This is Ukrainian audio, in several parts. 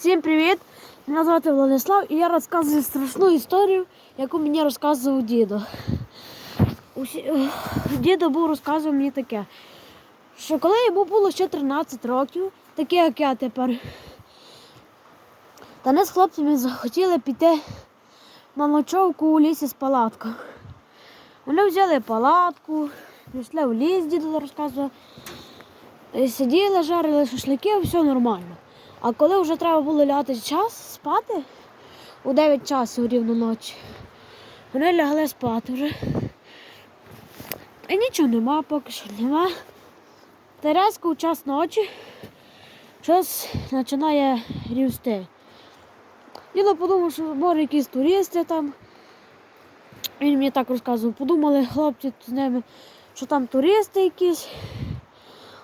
Всім привіт! Мене звати Владислав і я розказую страшну історію, яку мені розказував дідо. Е, Дідо був розказував мені таке, що коли йому було ще 13 років, таке як я тепер, та ми з хлопцями захотіли піти на ночовку у лісі з палаткою. Вони взяли палатку, пішли в ліс, дідо розказував. Сиділи, жарили шашлики, все нормально. А коли вже треба було лягати час спати, у 9 часу рівно ночі, вони лягли спати вже. І нічого нема, поки що нема. Та резко у час ночі щось починає рівсти. Дідо подумав, що може якісь туристи там. Він мені так розказував. Подумали хлопці з ними, що там туристи якісь.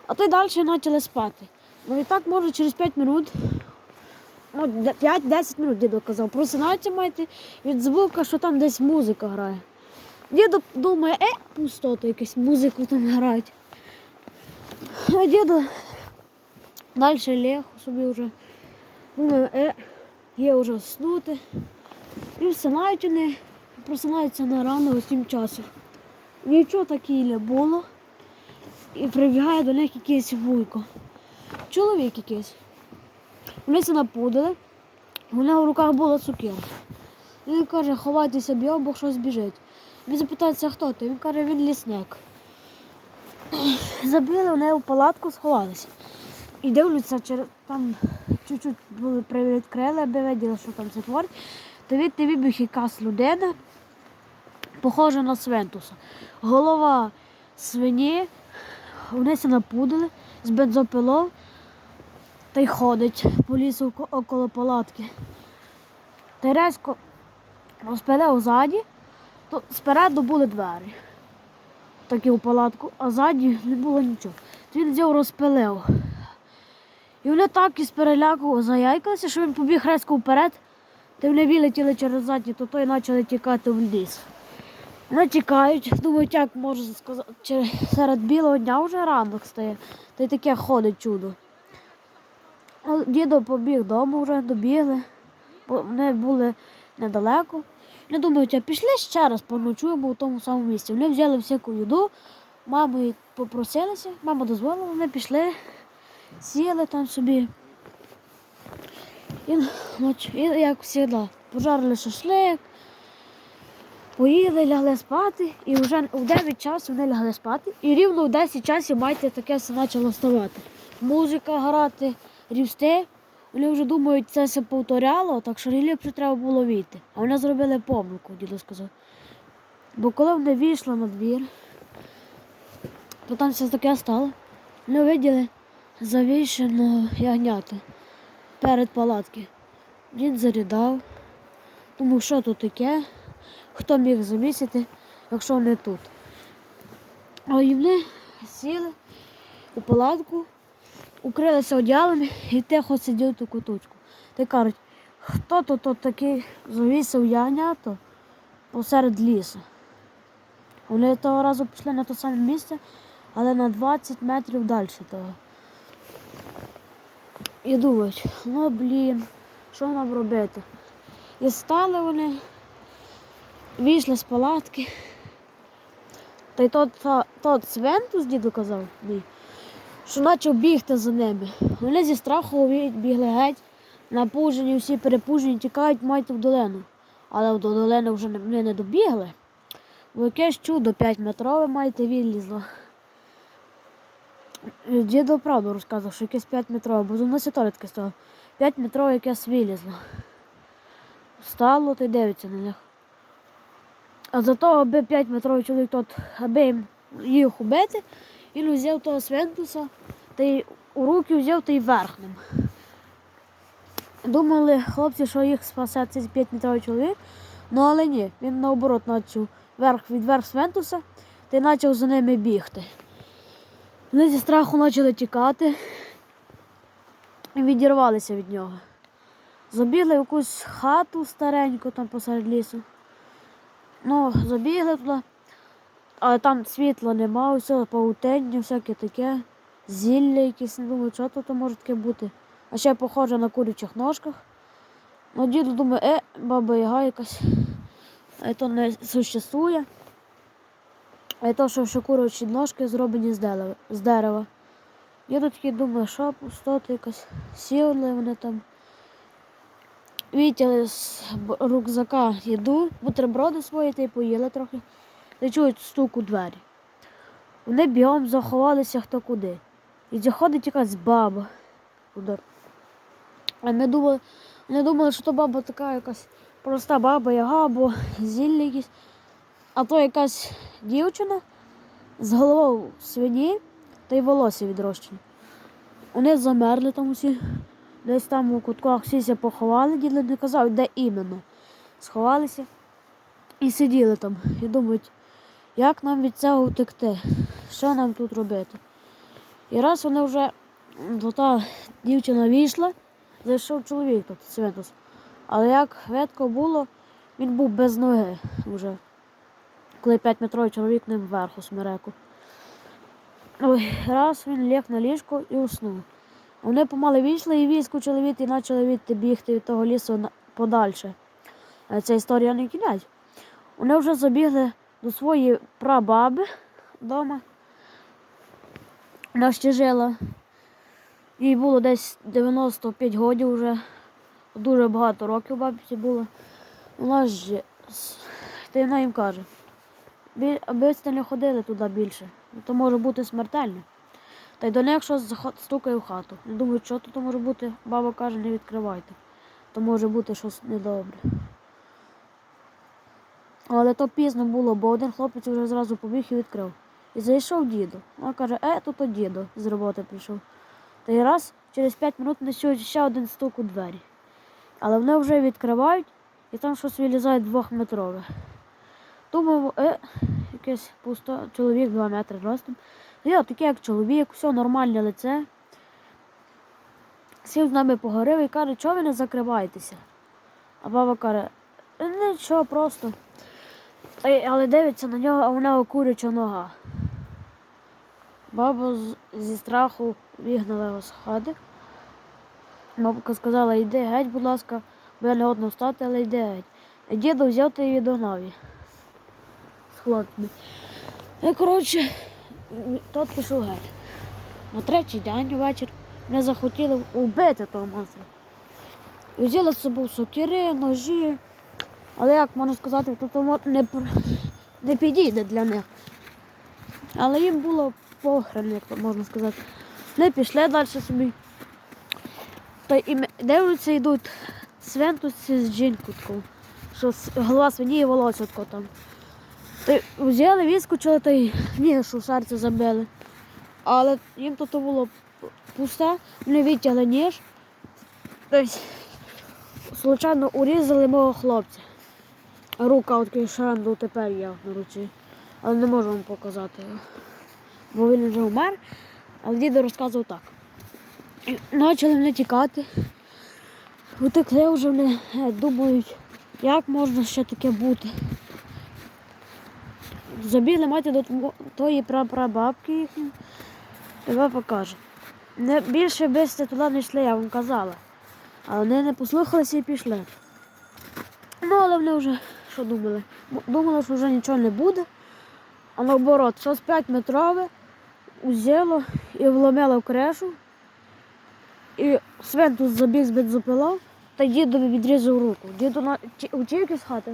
А то й далі почали спати. Ну і так може через 5 минут, ну, 5-10 минут дідо казав, просинаються маєте від звука, що там десь музика грає. Дідо думає, е, пустота, якась музику там грають. А дідо далі лег собі вже. Думає, е, є вже вснути. І всинають вони, просинаються на рано о 7 часу. Нічого таке не було. І прибігає до них якийсь вуйко. Чоловік якийсь. Вони це напудили, у нього в руках була цукерка. Він каже, ховайтеся б'ємо, бо щось біжить. Він запитається, хто ти? Він каже, він лісник. Забили в неї в палатку, сховалися. І дивляться, через там чуть-чуть були привідкрили, аби виділи, що там це творить. То від вибіг якась людина, похожа на свинтуса. Голова свині, вони напудили з бензопилом та й ходить по лісу около палатки. Резко розпилив ззаді, то спереду були двері. Такі у палатку, а ззаді не було нічого. Він взяв розпилив. І вони так із переляку заяйкалися, що він побіг резко вперед, та вони вилетіли через задні, то той почали тікати в ліс. Вони тікають, думають, як можна сказати, серед білого дня вже ранок стає, та й таке ходить чудо. Дідо побіг додому вже, добігли, бо вони були недалеко. Вони думають, а пішли ще раз поночуємо в тому самому місці. Вони взяли всяку їду, мамою попросилися, мама дозволила, вони пішли, сіли там собі. І, і як завжди, пожарили шашлик, поїли, лягли спати, і вже в 9 часу вони лягли спати. І рівно в 10 часів майте таке все почало вставати. Музика грати, рівсти. Вони вже думають, це все повторяло, так що ліпше треба було війти. А вони зробили помилку, дідо сказав. Бо коли вони вийшли на двір, то там все таке стало. Вони виділи завішеного ягнята перед палатки. Він зарідав, тому що тут таке, хто міг замісити, якщо не тут. А вони сіли у палатку, укрилися одіялами і тихо сиділи ту куточку. Та кажуть, хто то тут такий завісив ягнято посеред лісу. Вони того разу пішли на те саме місце, але на 20 метрів далі того. І думають, ну блін, що нам робити? І стали вони, вийшли з палатки. Та й тот, тот Свентус, діду казав мій, що почав бігти за ними. Вони зі страху бігли геть, напужені, всі перепужені, тікають майже в долину. Але до долини вже вони не добігли. Бо якесь чудо 5 метрове маєте вилізло. Дідо правду розказував, що якесь 5 метрове, бо воно сітори таке стало. 5 метрове якесь вилізло. Встало та й дивиться на них. А за того, аби 5 метровий чоловік тот, аби їм їх убити, він взяв того свинтуса та й у руки взяв та й верхним. Думали хлопці, що їх спасе цей 5 чоловік, ну але ні, він наоборот почав верх від верх свинтуса та й почав за ними бігти. Вони зі страху почали тікати і відірвалися від нього. Забігли в якусь хату стареньку там посеред лісу. Ну, забігли туди, але там світла нема, все паутення, всяке таке, зілля якесь, не думаю, що тут може таке бути. а ще похожа на курячих ножках. Ну, діду думає, е, баба яга якась, а то не существує. А то, що, що курячі ножки зроблені з дерева. Діду такий думає, що пустота якась, сіли вони там. Вітяли з рюкзака їду, бутерброди свої та й поїли трохи. Й чують стук у двері. Вони бігом заховалися хто куди. І заходить якась баба. А ми думали, вони думали, що то баба така якась проста баба яга або зілля якісь. А то якась дівчина з головою свині та й волосся відрощені. Вони замерли там усі, десь там у кутках всіся поховали, діли не казав, де іменно. Сховалися і сиділи там і думають, як нам від цього втекти, що нам тут робити. І раз вони вже, та дівчина вийшла, зайшов чоловік тут, Святос. Але як ветко було, він був без ноги вже, коли 5-метровий чоловік ним вверху смереку. Ой, раз він ліг на ліжко і уснув. Вони помали вийшли і вискочили від і почали відти бігти від того лісу подальше. Е, Ця історія не кінець. Вони вже забігли до своєї прабаби вдома. Вона ще жила. Їй було десь 95 років вже. Дуже багато років бабці було. Вона ж та вона їм каже, «Бі- аби не ходили туди більше, то може бути смертельно. Та й до них щось стукає в хату. Думаю, що тут може бути. Баба каже, не відкривайте. То може бути щось недобре. Але то пізно було, бо один хлопець вже зразу побіг і відкрив. І зайшов діду. Вона каже, е, то то діду з роботи прийшов. Та й раз через 5 минут не чують ще один стук у двері. Але вони вже відкривають і там щось вилізає двохметрове. Думаю, е, якийсь пусто чоловік 2 метри ростом. Я такий, як чоловік, все нормальне лице. Сів з нами поговорив і каже, чого ви не закриваєтеся? А баба каже, «Е, нічого просто. Але дивиться на нього, а у нього куряча нога. Баба зі страху вигнала його з хати. Бабка сказала, йди геть, будь ласка, бо я не годна встати, але йди геть. Діду взяв та й відогнав її. З хлопцями. І, коротше, тот пішов геть. На третій день увечір ми захотіли вбити того монстра. І взяли з собою сокири, ножі. Але як можна сказати, тому не, не підійде для них. Але їм було похрен, як можна сказати. Вони пішли далі собі. Та і дивляться, йдуть свинтусі з жінкою, що голова свині і волосся тако там. Та взяли, відскочили, та й ні, що серце забили. Але їм тут було пусте, вони витягли ніж. Тобто, случайно урізали мого хлопця. Рука от до тепер є на руці. Але не можу вам показати. Бо він вже вмер, але дідо розказував так. Почали вони тікати. Утекли вже вони е, думають, як можна ще таке бути. Забігли мати до тої прапрабабки їхньої. І баба каже, не більше би сте туди не йшли, я вам казала. А вони не послухалися і пішли. Ну, але вони вже що думали? Думали, що вже нічого не буде. А наоборот, щось 5 метрове узяло і вломило в крешу. І Свентус забіг з бензопилою та дідові відрізав руку. Діду на ті- утік з хати.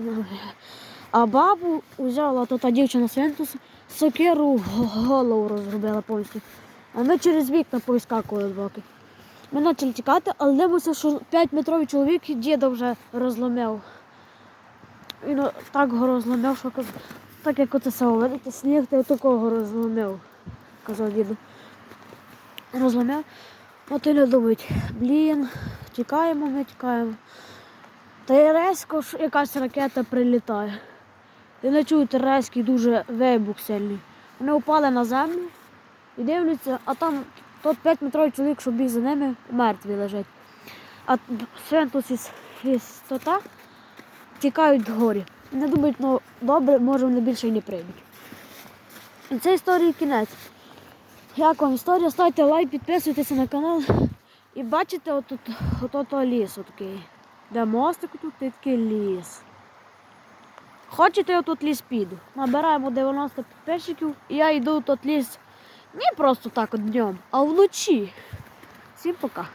А бабу взяла то та дівчина Свентус, сокиру голову розробила повністю. А ми через вікна повискакували боки. Ми почали тікати, але дивимося, що 5-метровий чоловік діда вже розломив. Він так його розломив, що так як оце село, видите, сніг, та такого розломив, казав діду. Розломив. От і не думають, блін, тікаємо, ми тікаємо. Та й резко якась ракета прилітає. І не чують резкий дуже вибух сильний. Вони впали на землю і дивляться, а там тот 5-метровий чоловік, що біг за ними, мертвий лежить. А Свентус із, із тота тікають горі. Не думають, ну добре, може вони більше й не прийдуть. І це історії кінець. Як вам історія? Ставте лайк, підписуйтесь на канал. І бачите, отут, отут ліс отакий. Де мостик тут такий ліс. Хочете, я тут ліс піду. Набираємо 90 підписчиків, і я йду в ліс не просто так от днем, а вночі. Всім пока.